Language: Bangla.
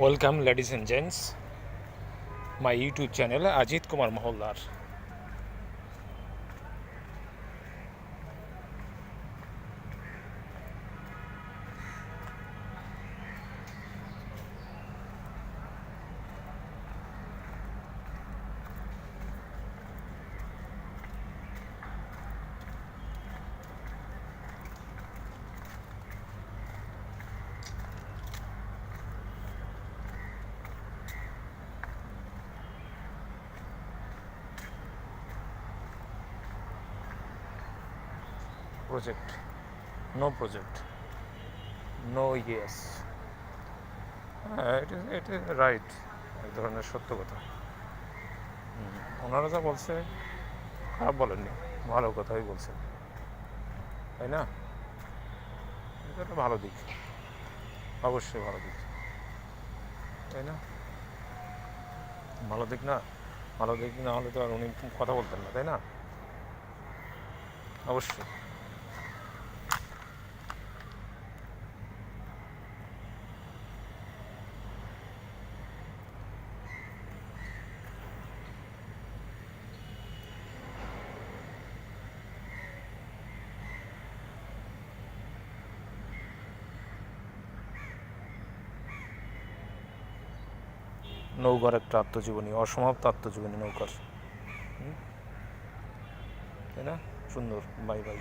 Welcome ladies and gents my YouTube channel Ajit Kumar মহল্লার project no project no yes হ্যাঁ এটা এটা রাইট এক ধরনের সত্য কথা। ওনারা যা বলছে, খারাপ বলেননি। ভালো কথাই বলছেন তাই না? এটা একটা ভালো দিক। অবশ্যই ভালো দিক। তাই না? ভালো দিক না, ভালো দিক না হলে তো আর উনি কথা বলতেন না, তাই না? অবশ্যই। নৌকার একটা আত্মজীবনী অসমাপ্ত আত্মজীবনী নৌকার? তাই না? সুন্দর বাই বাই।